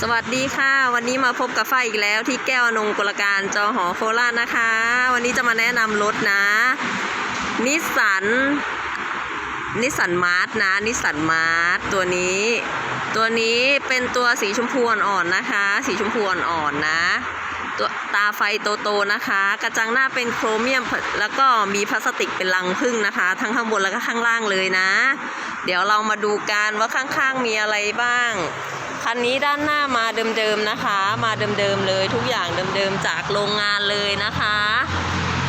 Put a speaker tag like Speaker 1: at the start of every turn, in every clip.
Speaker 1: สวัสดีค่ะ วันนี้มาพบกับฝ้ายอีกแล้วที่แก้วนงกลการจอหอโคราชนะคะ วันนี้จะมาแนะนำรถนะ นิสสันนิสสันมาร์ทนะนิสสันมาร์ทตัวนี้ ตัวนี้เป็นตัวสีชมพูอ่อนๆนะคะ สีชมพูอ่อนๆนะตัวตาไฟโตๆนะคะ กระจังหน้าเป็นโครเมียม แล้วก็มีพลาสติกเป็นรังผึ้งนะคะ ทั้งข้างบนแล้วก็ข้างล่างเลยนะ เดี๋ยวเรามาดูกันว่าข้างๆมีอะไรบ้าง คันนี้ด้านหน้ามาเดิมๆนะคะ มาเดิมๆเลยทุกอย่างเดิมๆจากโรงงานเลยนะคะ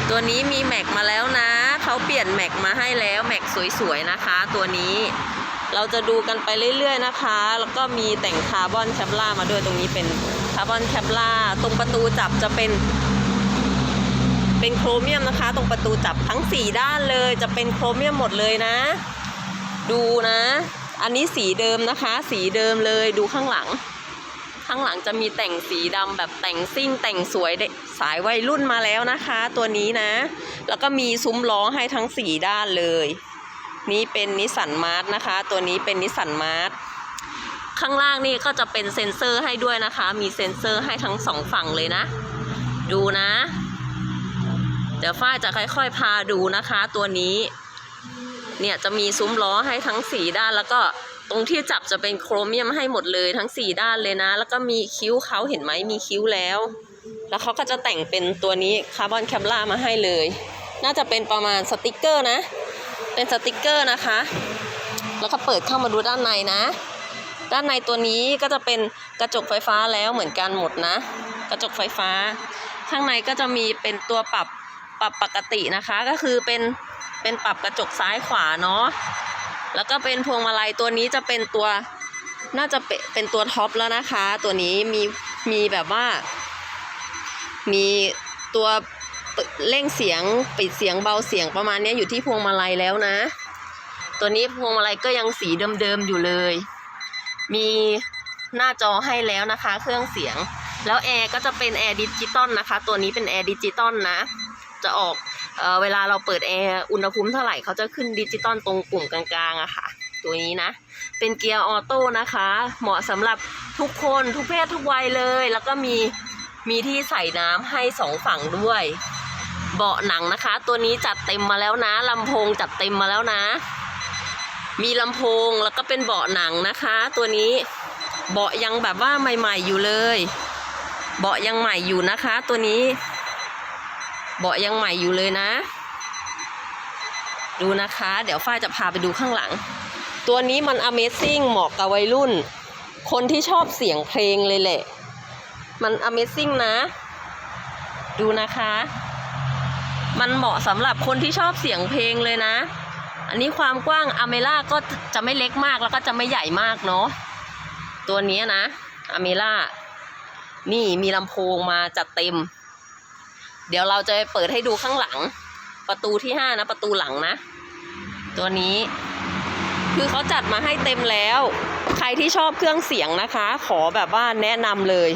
Speaker 1: ตัวนี้มีแม็กมาแล้วนะเขาเปลี่ยนแม็กมาให้แล้วแม็กสวยๆนะคะ ตัวนี้เราจะดูกันไปเรื่อยๆนะคะ แล้วก็มีแต่งคาร์บอนแคปล่ามาด้วยตรงนี้เป็นคาร์บอนแคปล่าตรงประตูจับจะเป็นเป็นโครเมียมนะคะ ตรงประตูจับทั้ง 4 ด้านเลยจะเป็นโครเมียมหมดเลยนะ ดูนะ อันนี้สีเดิมนะคะ สีเดิมเลยดูข้างหลัง ข้างหลังจะมีแต่งสีดำแบบแต่งซิ่งแต่งสวยสายวัยรุ่นมาแล้วนะคะ ตัวนี้นะ แล้วก็มีซุ้มล้อให้ทั้ง4ด้านเลย นี่เป็นนิสสันมาร์ทนะคะ ตัวนี้เป็นนิสสันมาร์ทข้างล่างนี่ก็จะเป็นเซ็นเซอร์ให้ด้วยนะคะ มีเซ็นเซอร์ให้ทั้งสองฝั่งเลยนะ ดูนะ เดี๋ยวฝ้ายจะค่อยๆพาดูนะคะ ตัวนี้ เนี่ยจะมีซุ้มล้อให้ทั้ง4ด้านแล้วก็ตรงที่จับจะเป็นโครเมียมให้หมดเลยทั้ง4ด้านเลยนะ แล้วก็มีคิ้วเขาเห็นไหมมีคิ้วแล้ว แล้วเขาก็จะแต่งเป็นตัวนี้คาร์บอนแคปล่ามาให้เลย น่าจะเป็นประมาณสติกเกอร์นะ เป็นสติกเกอร์นะคะ แล้วก็เปิดเข้ามาดูด้านในนะ ด้านในตัวนี้ก็จะเป็นกระจกไฟฟ้าแล้วเหมือนกันหมดนะ กระจกไฟฟ้า ข้างในก็จะมีเป็นตัวปรับปรับปกตินะคะก็คือเป็น เป็นปรับกระจกซ้ายขวาเนาะ แล้วก็เป็นพวงมาลัยตัวนี้จะเป็นตัวน่าจะเป็นเป็นตัวท็อปแล้วนะคะ ตัวนี้มีมีแบบว่า มีตัวเร่งเสียงปิดเสียงเบาเสียงประมาณนี้อยู่ที่พวงมาลัยแล้วนะ ตัวนี้พวงมาลัยก็ยังสีเดิมๆอยู่เลย มีหน้าจอให้แล้วนะคะ เครื่องเสียง แล้วแอร์ก็จะเป็นแอร์ดิจิตอลนะคะ ตัวนี้เป็นแอร์ดิจิตอลนะ จะออก เเวลาเราเปิดแอร์อุณหภูมิเท่าไหร่เขาจะขึ้นดิจิตอลตรงปุ่มกลางๆอะค่ะ ตัวนี้นะ เป็นเกียร์ออโต้นะคะ เหมาะสำหรับทุกคนทุกเพศทุกวัยเลย แล้วก็มีมีที่ใส่น้ำให้สองฝั่งด้วย เบาะหนังนะคะ ตัวนี้จัดเต็มมาแล้วนะลำโพงจัดเต็มมาแล้วนะ มีลำโพงแล้วก็เป็นเบาะหนังนะคะ ตัวนี้เบาะยังแบบว่าใหม่ ๆอยู่เลย เบาะยังใหม่อยู่นะคะ ตัวนี้ เบาะยังใหม่อยู่เลยนะ ดูนะคะ เดี๋ยวฝ้ายจะพาไปดูข้างหลัง ตัวนี้มัน Amazing เหมาะกับวัยรุ่น คนที่ชอบเสียงเพลงเลยแหละ มัน Amazing นะ ดูนะคะ มันเหมาะสำหรับคนที่ชอบเสียงเพลงเลยนะ อันนี้ความกว้างอเมล่าก็จะไม่เล็กมากแล้วก็จะไม่ใหญ่มากเนาะ ตัวนี้นะอเมล่านี่มีลำโพงมาจัดเต็ม เดี๋ยวเราจะเปิดให้ดูข้างหลัง ประตูที่ห้านะ ประตูหลังนะ ตัวนี้ คือเขาจัดมาให้เต็มแล้ว ใครที่ชอบเครื่องเสียงนะคะ ขอแบบว่าแนะนำเลย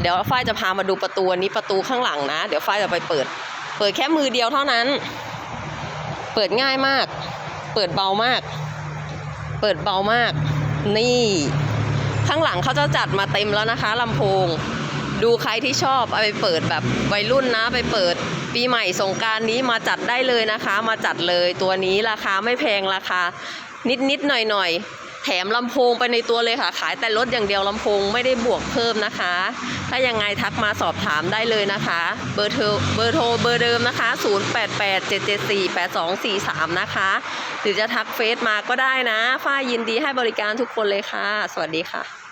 Speaker 1: เดี๋ยวฝ้ายจะพามาดูประตูนนี้ประตูข้างหลังนะ เดี๋ยวฝ้ายจะไปเปิด เปิดแค่มือเดียวเท่านั้น เปิดง่ายมาก เปิดเบามาก เปิดเบามาก นี่ ข้างหลังเขาจะจัดมาเต็มแล้วนะคะลำโพง ดูใครที่ชอบเอาไปเปิดแบบวัยรุ่นนะ ไปเปิดปีใหม่สงการนี้มาจัดได้เลยนะคะ มาจัดเลยตัวนี้ราคาไม่แพงราคา นิดนิดๆหน่อยหน่อยๆแถมลำโพงไปในตัวเลยค่ะ ขายแต่รถอย่างเดียวลำโพงไม่ได้บวกเพิ่มนะคะ ถ้ายังไงทักมาสอบถามได้เลยนะคะ เบอร์โทรเบอร์โทรเบอร์เดิมนะคะ 0887748243 นะคะ หรือจะทักเฟซมาก็ได้นะฝ้ายยินดีให้บริการทุกคนเลยค่ะ สวัสดีค่ะ